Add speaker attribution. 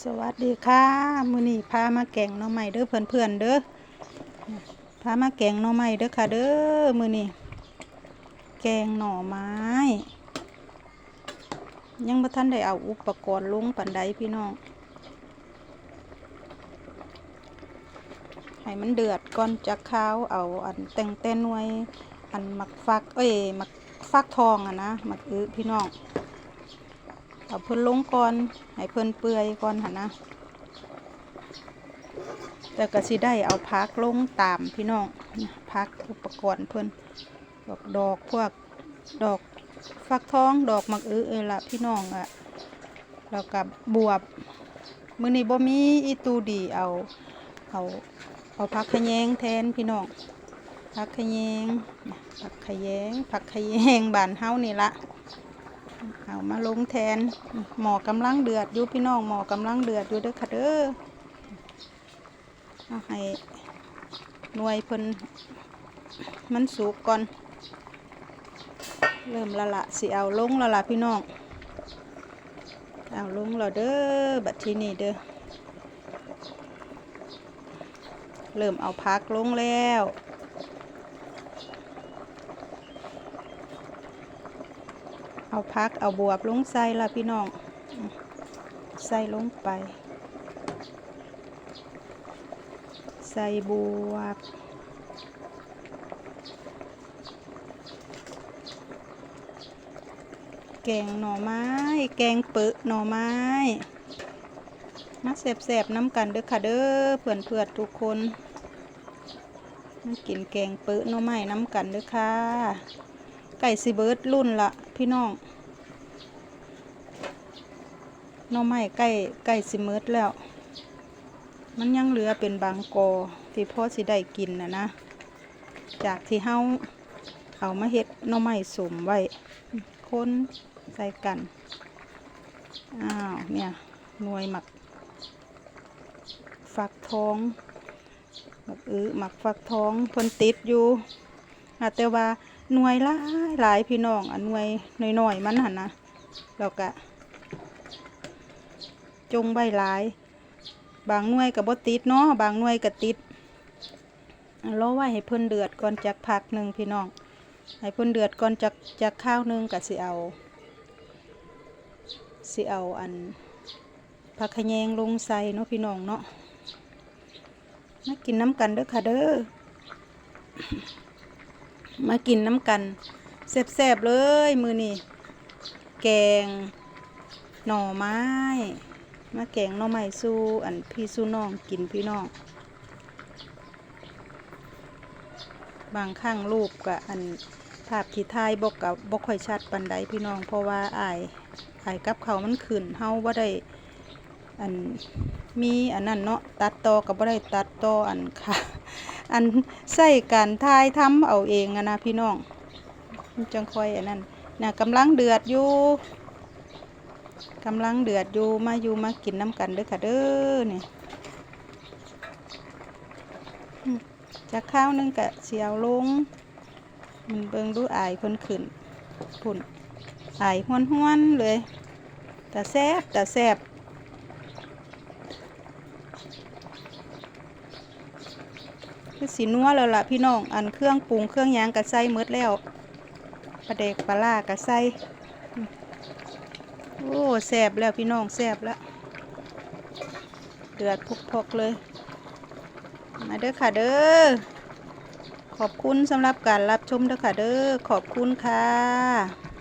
Speaker 1: สวัสดีค่ะมือนี้พามาแกงหน่อไม้เด้อเพื่อนๆเด้อพามาแกงหน่อไม้เด้อค่ะเด้อมือนี้แกงหน่อไม้ ยังบ่ทันได้เอาอุปกรณ์ลงปานใดพี่น้องให้มันเดือดก่อนจะข้าวเอาอันแต่งแต่นวยอันหมักฟักเอ้ยหมักฟักทองอะนะหมักอึพี่น้อง เอาเพิ่นลงก่อน ให้เพิ่นเปื่อยก่อนหั่นนะ แต่ก็สิได้เอาพักลงตามพี่น้องพักอุปกรณ์เพิ่นดอกดอกพวกดอกฟักทองดอกมักอื้อเอละพี่น้องอะแล้วกับบวบมือนี้บ่มีอีตูดีเอาเอาเอาพักขยงแทนพี่น้องพักขยงผักขยงผักขยงบานเฮานี่ละ เอามาลงแทนหมอกำลังเดือดอยู่พี่น้องหมอกำลังเดือดอยู่เด้อค่ะเด้อเอาให้หน่วยเพิ่นมันสุกก่อน เริ่มละละสิเอาลงละละพี่น้องเอาลงล้วเด้อบัดทีนี้เด้อเริ่มเอาพักลงแล้ว เอาพักเอาบวบลงใส่ละพี่น้อง ใส่ลงไป ใส่บวบแกงหน่อไม้ แกงเปึหน่อไม้มาแสบๆน้ำกันเด้อค่ะเด้อเพื่อนเพื่อนๆทุกคนมากินแกงเปึหน่อไม้น้ำกันเด้อค่ะ ไก่สิเบิร์ดรุ่นละพี่น้องน่อไม้ไก่ไก่สิเมิดแล้ว มันยังเหลือเป็นบางกอที่พ่อสิได้กินนะนะ จากที่เฮาเอามาเฮ็ดน่อไม้สมไว้คนใส่กัน อ้าวเนี่ยหน่วยหมัก ฟักทองหมักอื้อหมักฟักทองเพิ่นติดอยู่อะแต่ว่า หน่วยหลายหลายพี่น้องอันหน่วยน้อยๆมันหันนะแล้วก็จงใบหลาย บางหน่วยกับบติดเนาะบางหน่วยก็ติดรอไว้ให้เพิ่นเดือดก่อนจากพักหนึ่งพี่น้องให้เพิ่นเดือดก่อนจากจากข้าวหนึ่งก็สิเอาสิเอาอันผักขะแยงลงใส่เนาะพี่น้องเนาะมากินน้ำกันเด้อค่ะเด้อ มากินน้ำกันแซ่บๆเลยมือนี่แกงหน่อไม้ มาแกงหน่อไม้สู้อันพี่สู้น้องกินพี่น้องบางข้างรูปกับอันภาพที่ถ่ายบกกับบกค่อยชัดปันใดพี่น้อง เพราะว่าอายอายกับเขามันขึ้นเฮาว่าได้ อันมีอันนั้นเนาะตัดต่อกับบ่ได้ตัดต่ออันค่ะ อันใส่การทายทำเอาเองนะพี่น้องมันจังค่อยอันนั้นน่ะกำลังเดือดอยู่กำลังเดือดอยู่มาอยู่มากินน้ำกันเด้อค่ะเด้อเนี่อืมจากข้าวหนึงกะเสียวลง มันเบิ่งดูอายเพิ่นขึ้นพุ่นอายห้วนๆเลยแต่แซบแต่แซบ คือสีนัวแล้วล่ะพี่น้อง อันเครื่องปรุงเครื่องยางกระใส่หมดแล้วปลาเด็กปลาล่ากระใส่อืมโอ้แซบแล้วพี่น้องแซบแล้ว เดือดพกๆเลย มาเด้อค่ะเด้อ ขอบคุณสำหรับการรับชมเด้อค่ะเด้อ ขอบคุณค่ะ